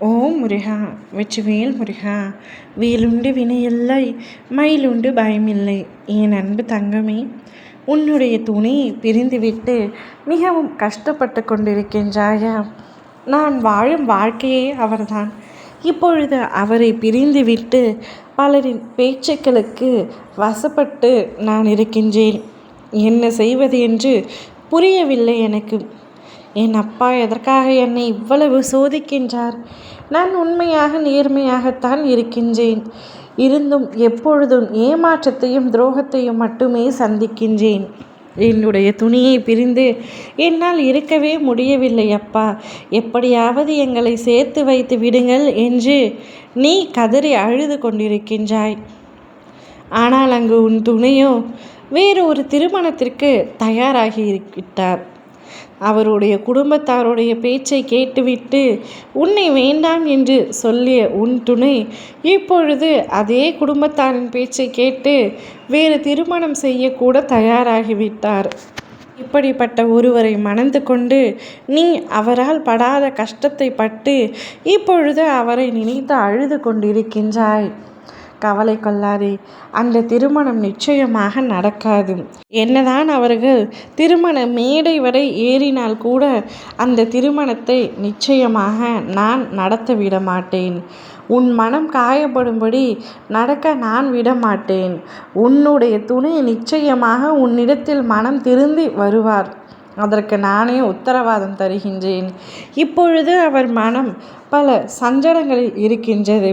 ஓம் முருகா வெற்றிவேல் முருகா. வேலுண்டு வினையில்லை மயிலுண்டு பயமில்லை. என் அன்பு தங்கமே உன்னுடைய துணி பிரிந்துவிட்டு மிகவும் கஷ்டப்பட்டு கொண்டிருக்கின்றாயா? நான் வாழும் வாழ்க்கையே அவர்தான். இப்பொழுது அவரை பிரிந்துவிட்டு பலரின் பேச்சுக்களுக்கு வசப்பட்டு நான் இருக்கின்றேன். என்ன செய்வது என்று புரியவில்லை எனக்கு. என் அப்பா எதற்காக என்னை இவ்வளவு சோதிக்கின்றார்? நான் உண்மையாக நேர்மையாகத்தான் இருக்கின்றேன். இருந்தும் எப்பொழுதும் ஏமாற்றத்தையும் துரோகத்தையும் மட்டுமே சந்திக்கின்றேன். என்னுடைய துணியை பிரிந்து என்னால் இருக்கவே முடியவில்லை அப்பா. எப்படியாவது எங்களை சேர்த்து வைத்து விடுங்கள் என்று நீ கதறி அழுது கொண்டிருக்கின்றாய். ஆனால் அங்கு உன் துணையோ வேறு ஒரு திருமணத்திற்கு தயாராகி விட்டார் அவருடைய குடும்பத்தாருடைய பேச்சை கேட்டுவிட்டு உன்னை வேண்டாம் என்று சொல்லிய உன் துணை இப்பொழுது அதே குடும்பத்தாரின் பேச்சை கேட்டு வேறு திருமணம் செய்யக்கூட தயாராகிவிட்டார். இப்படிப்பட்ட ஒருவரை மணந்து கொண்டு நீ அவரால் படாத கஷ்டத்தை பட்டு இப்பொழுது அவரை நினைத்து அழுது கொண்டிருக்கின்றாய். கவலை கொள்ளாதே. அந்த திருமணம் நிச்சயமாக நடக்காது. என்னதான் அவர்கள் திருமண மேடை வரை ஏறினால் கூட அந்த திருமணத்தை நிச்சயமாக நான் நடத்த விட மாட்டேன். உன் மனம் காயப்படும்படி நடக்க நான் விட மாட்டேன். உன்னுடைய துணை நிச்சயமாக உன்னிடத்தில் மனம் திருந்தி வருவார். அதற்கு நானே உத்தரவாதம் தருகின்றேன். இப்பொழுது அவர் மனம் பல சஞ்சலங்களில் இருக்கின்றது.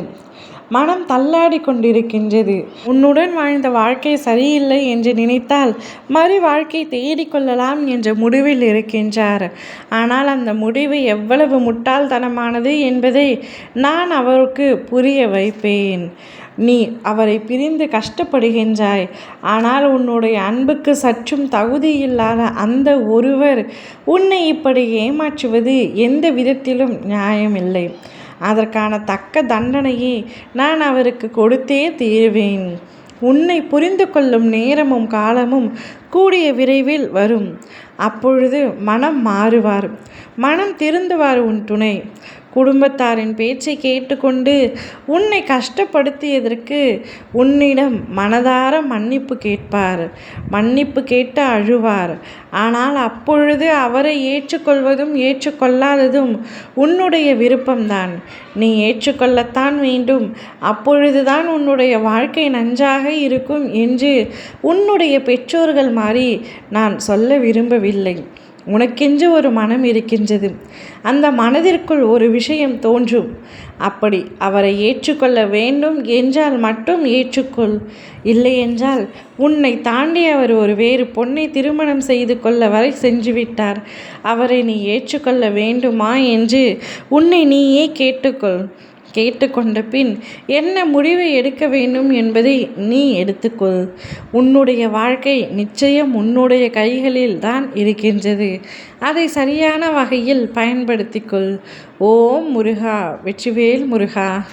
மனம் தள்ளாடி கொண்டிருக்கின்றது. உன்னுடன் வாழ்ந்த வாழ்க்கை சரியில்லை என்று நினைத்தால் மறு வாழ்க்கை தேடிக்கொள்ளலாம் என்ற முடிவில் இருக்கின்றார். ஆனால் அந்த முடிவு எவ்வளவு முட்டாள்தனமானது என்பதை நான் அவருக்கு புரிய வைப்பேன். நீ அவரை பிரிந்து கஷ்டப்படுகின்றாய். ஆனால் உன்னுடைய அன்புக்கு சற்றும் தகுதியில்லாத அந்த ஒருவர் உன்னை இப்படி ஏமாற்றுவது எந்த விதத்திலும் நியாயமில்லை. அதற்கான தக்க தண்டனையை நான் அவருக்கு கொடுத்தே தீருவேன். உன்னை புரிந்து கொள்ளும் நேரமும் காலமும் கூடிய விரைவில் வரும். அப்பொழுது மனம் மாறுவார். மனம் திருந்துவார் உன் துணை. குடும்பத்தாரின் பேச்சை கேட்டுக்கொண்டு உன்னை கஷ்டப்படுத்தியதற்கு உன்னிடம் மனதார மன்னிப்பு கேட்பார். மன்னிப்பு கேட்டு அழுவார். ஆனால் அப்பொழுது அவரை ஏற்றுக்கொள்வதும் ஏற்றுக்கொள்ளாததும் உன்னுடைய விருப்பம்தான். நீ ஏற்றுக்கொள்ளத்தான் வேண்டும். அப்பொழுதுதான் உன்னுடைய வாழ்க்கை நன்றாக இருக்கும் என்று உன்னுடைய பெற்றோர்கள் மாறி நான் சொல்ல விரும்பவில்லை. உனக்கென்று ஒரு மனம் இருக்கின்றது. அந்த மனதிற்குள் ஒரு விஷயம் தோன்றும். அப்படி அவரை ஏற்றுக்கொள்ள வேண்டும் என்றால் மட்டும் ஏற்றுக்கொள். இல்லை என்றால் உன்னை தாண்டி அவர் ஒரு வேறு பொண்ணை திருமணம் செய்து கொள்ள வரை சென்றுவிட்டார். அவரை நீ ஏற்றுக்கொள்ள வேண்டுமா என்று உன்னை நீயே கேட்டுக்கொள். கேட்டுக்கொண்ட பின் என்ன முடிவை எடுக்க வேண்டும் என்பதை நீ எடுத்துக்கொள். உன்னுடைய வாழ்க்கை நிச்சயம் உன்னுடைய கைகளில் தான் இருக்கின்றது. அதை சரியான வகையில் பயன்படுத்திக்கொள். ஓம் முருகா வெற்றிவேல் முருகா.